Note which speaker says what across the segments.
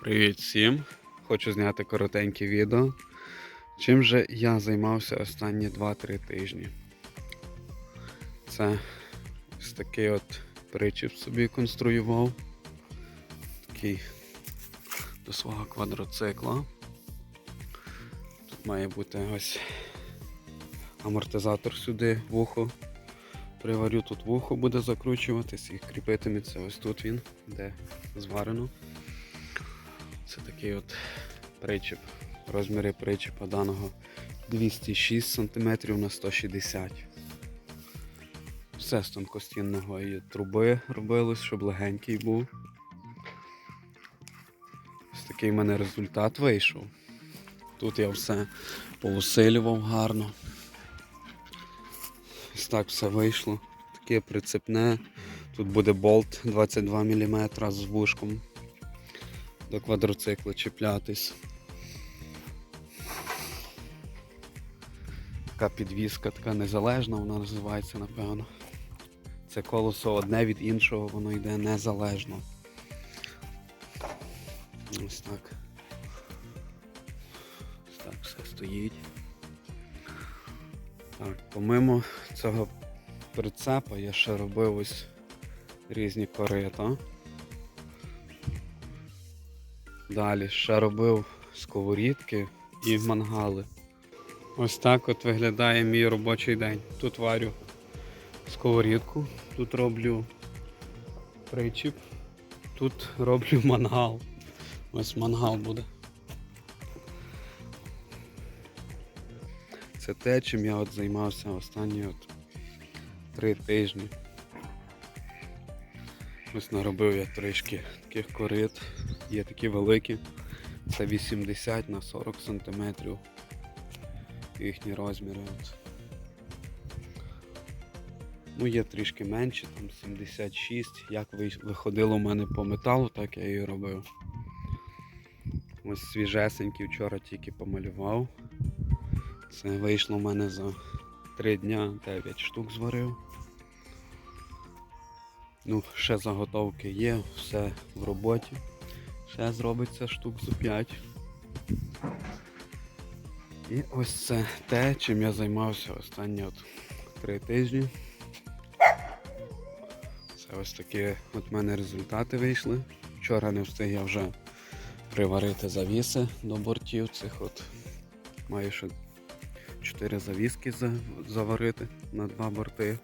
Speaker 1: Привіт всім! Хочу зняти коротеньке відео. Чим же я займався останні 2-3 тижні. Це ось такий от причіп собі конструював. Такий до свого квадроцикла. Тут має бути ось амортизатор сюди, вухо. Приварю тут вухо буде закручуватись і кріпитиметься ось тут він, де зварено. Це такий от причіп. Розміри причіпа даного 206 см на 160 Все з тонкостінного і труби робилось, щоб легенький був. Ось такий в мене результат вийшов. Тут я все поусилював гарно. Ось так все вийшло. Таке прицепне. Тут буде болт 22 мм з вушком до квадроцикла чіплятись. Така підвіска, така незалежна, вона називається, напевно. Це колесо одне від іншого, воно йде незалежно. Ось так. Ось так все стоїть. Так, помимо цього прицепа я ще робив ось різні корита. Далі ще робив сковорідки і мангали. Ось так от виглядає мій робочий день. Тут варю сковорідку, тут роблю причіп, тут роблю мангал. Ось мангал буде. Це те, чим я от займався останні от три тижні. Ось наробив я трішки таких корит. Є такі великі. Це 80 на 40 сантиметрів. Їхні розміри. Ну, є трішки менші, там 76. Як виходило в мене по металу, так я і робив. Ось свіжесенький вчора тільки помалював. Це вийшло в мене за 3 дня 9 штук зварив. Ну, ще заготовки є, все в роботі. Ще зробиться штук за 5. І ось це те, чим я займався останні от 3 тижні. Це ось такі от мене результати вийшли. Вчора не встиг я вже приварити завіси до бортів цих от. Маю ще 4 завіски заварити на два борти.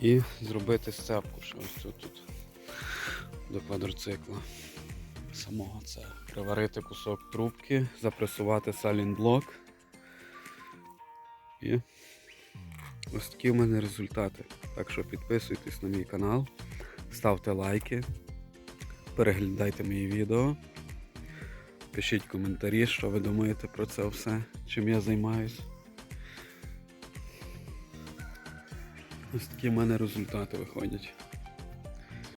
Speaker 1: І зробити сцепку, що ось тут до квадроцикла. Самого це. Приварити кусок трубки, запресувати салінблок. І ось такі в мене результати. Так що підписуйтесь на мій канал, ставте лайки, переглядайте мої відео. Пишіть коментарі, що ви думаєте про це все, чим я займаюсь. Ось такі в мене результати виходять.